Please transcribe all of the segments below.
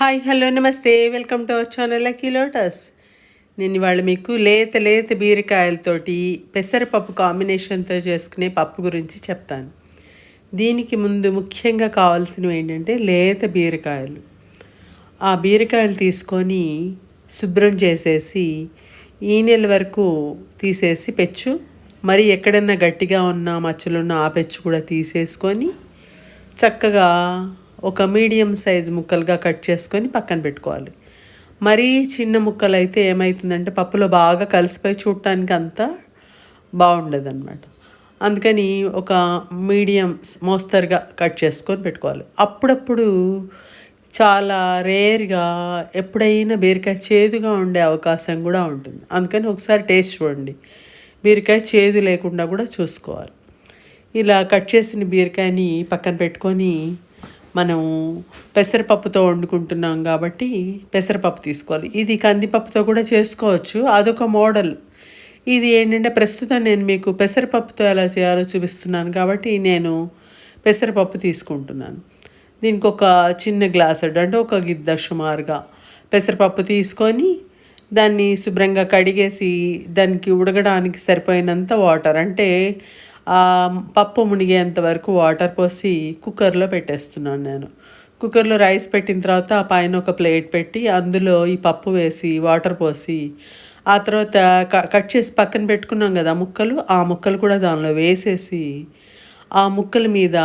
Hi hello నమస్తే. Welcome to our channel lucky lotus. నేను ఇవాళ మీకు లేత లేత బీరకాయలతోటి పెసరపప్పు కాంబినేషన్తో చేసుకునే పప్పు గురించి చెప్తాను. దీనికి ముందు ముఖ్యంగా కావాల్సినవి ఏంటంటే లేత బీరకాయలు. ఆ బీరకాయలు తీసుకొని శుభ్రం చేసేసి ఈ నెల వరకు తీసేసి పెచ్చు. మరి ఎక్కడన్నా గట్టిగా ఉన్న మచ్చలున్న ఆ పెచ్చు కూడా తీసేసుకొని చక్కగా ఒక మీడియం సైజ్ ముక్కలుగా కట్ చేసుకొని పక్కన పెట్టుకోవాలి. మరీ చిన్న ముక్కలు అయితే ఏమవుతుందంటే పప్పులో బాగా కలిసిపోయి చూడటానికి అంతా బాగుండదు అనమాట అందుకని ఒక మీడియం మోస్తరుగా కట్ చేసుకొని పెట్టుకోవాలి. అప్పుడప్పుడు చాలా రేర్గా ఎప్పుడైనా బీరకాయ చేదుగా ఉండే అవకాశం కూడా ఉంటుంది. అందుకని ఒకసారి టేస్ట్ చూడండి. బీరకాయ చేదు లేకుండా కూడా చూసుకోవాలి. ఇలా కట్ చేసిన బీరకాయని పక్కన పెట్టుకొని మనం పెసరపప్పుతో వండుకుంటున్నాం కాబట్టి పెసరపప్పు తీసుకోవాలి. ఇది కందిపప్పుతో కూడా చేసుకోవచ్చు. అదొక మోడల్. ఇది ఏంటంటే ప్రస్తుతం నేను మీకు పెసరపప్పుతో ఎలా చేయాలో చూపిస్తున్నాను కాబట్టి నేను పెసరపప్పు తీసుకుంటున్నాను. దీనికి ఒక చిన్న గ్లాస్ అంటే ఒక గిద్ద సుమారుగా పెసరపప్పు తీసుకొని దాన్ని శుభ్రంగా కడిగేసి దానికి ఉడకడానికి సరిపోయినంత వాటర్ అంటే పప్పు మునిగేంత వరకు వాటర్ పోసి కుక్కర్లో పెట్టేస్తున్నాను నేను. కుక్కర్లో రైస్ పెట్టిన తర్వాత ఆ పైన ఒక ప్లేట్ పెట్టి అందులో ఈ పప్పు వేసి వాటర్ పోసి ఆ తర్వాత కట్ చేసి పక్కన పెట్టుకున్నాం కదా ముక్కలు ఆ ముక్కలు కూడా దానిలో వేసేసి ఆ ముక్కల మీద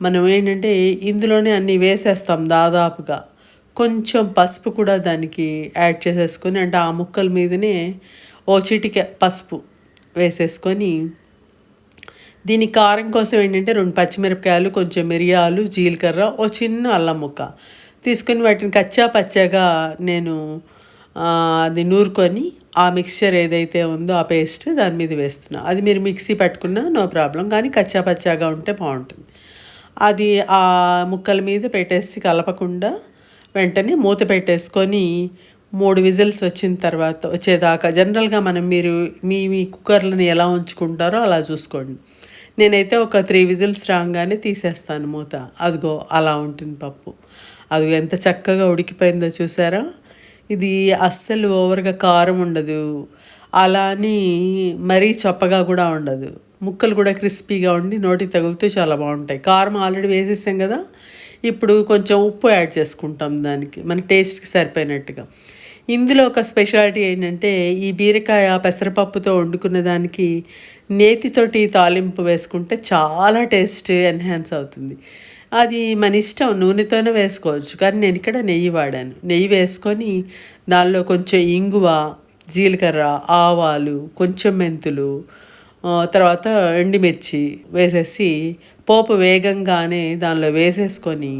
మనం ఏంటంటే ఇందులోనే అన్నీ వేసేస్తాం దాదాపుగా. కొంచెం పసుపు కూడా దానికి యాడ్ చేసేసుకొని అంటే ఆ ముక్కల మీదనే ఓ చిటిక పసుపు వేసేసుకొని దీని కారం కోసం ఏంటంటే రెండు పచ్చిమిరపకాయలు కొంచెం మిరియాలు జీలకర్ర ఓ చిన్న అల్లం ముక్క. తీసుకొని వాటిని కచ్చా పచ్చగా నేను అది నూరుకొని ఆ మిక్స్చర్ ఏదైతే ఉందో ఆ పేస్ట్ దాని మీద వేస్తున్నా. అది మీరు మిక్సీ పట్టుకున్నా నో ప్రాబ్లం కానీ కచ్చా పచ్చాగా ఉంటే బాగుంటుంది. అది ఆ ముక్కల మీద పెట్టేసి కలపకుండా వెంటనే మూత పెట్టేసుకొని మూడు విజిల్స్ వచ్చిన తర్వాత వచ్చేదాకా. జనరల్గా మనం మీరు మీ మీ కుక్కర్లను ఎలా ఉంచుకుంటారో అలా చూసుకోండి. నేనైతే ఒక త్రీ విజిల్స్ రాగానే తీసేస్తాను మూత. అదిగో అలా ఉంటుంది పప్పు. అది ఎంత చక్కగా ఉడికిపోయిందో చూసారా? ఇది అస్సలు ఓవర్గా కారం ఉండదు. అలా అని మరీ చప్పగా కూడా ఉండదు. ముక్కలు కూడా క్రిస్పీగా ఉండి నోటి తగులుతూ చాలా బాగుంటాయి. కారం ఆల్రెడీ వేసేసాం కదా? ఇప్పుడు కొంచెం ఉప్పు యాడ్ చేసుకుంటాం దానికి. మన టేస్ట్కి సరిపోయినట్టుగా. ఇందులో ఒక స్పెషాలిటీ ఏంటంటే ఈ బీరకాయ పెసరపప్పుతో వండుకున్న దానికి నేతితోటి తాలింపు వేసుకుంటే చాలా టేస్ట్ ఎన్హాన్స్ అవుతుంది. అది మన ఇష్టం నూనెతోనే వేసుకోవచ్చు. కానీ నేను ఇక్కడ నెయ్యి వాడాను. నెయ్యి వేసుకొని దానిలో కొంచెం ఇంగువ జీలకర్ర ఆవాలు కొంచెం మెంతులు తర్వాత ఎండిమిర్చి వేసేసి పోపు వేగంగానే దానిలో వేసేసుకొని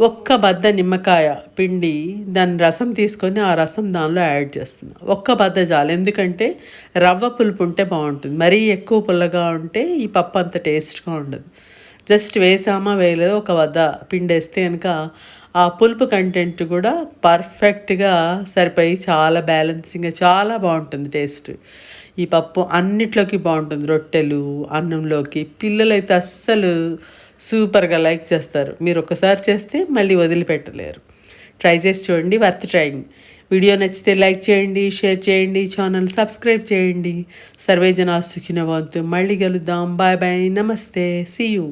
ఒక్క బద్ద నిమ్మకాయ పిండి దాని రసం తీసుకొని ఆ రసం దానిలో యాడ్ చేస్తున్నా. ఒక్క బద్ద చాలు. ఎందుకంటే రవ్వ పులుపు ఉంటే బాగుంటుంది. మరీ ఎక్కువ పుల్లగా ఉంటే ఈ పప్పు అంత టేస్ట్గా ఉండదు. జస్ట్ వేసామా వేయలేదో ఒక వద్ద పిండి వేస్తే కనుక ఆ పులుపు కంటెంట్ కూడా పర్ఫెక్ట్గా సరిపోయి చాలా బ్యాలెన్సింగ్గా చాలా బాగుంటుంది టేస్ట్. ఈ పప్పు అన్నిట్లోకి బాగుంటుంది. రొట్టెలు అన్నంలోకి. పిల్లలైతే అస్సలు సూపర్గా లైక్ చేస్తారు. మీరు ఒకసారి చేస్తే మళ్ళీ వదిలిపెట్టలేరు. ట్రై చేసి చూడండి వర్త్ ట్రైయింగ్. వీడియో నచ్చితే లైక్ చేయండి షేర్ చేయండి ఛానల్ సబ్స్క్రైబ్ చేయండి. సర్వేజన సుఖిన వంతు మళ్ళీ కలుద్దాం. Bye bye. నమస్తే. See you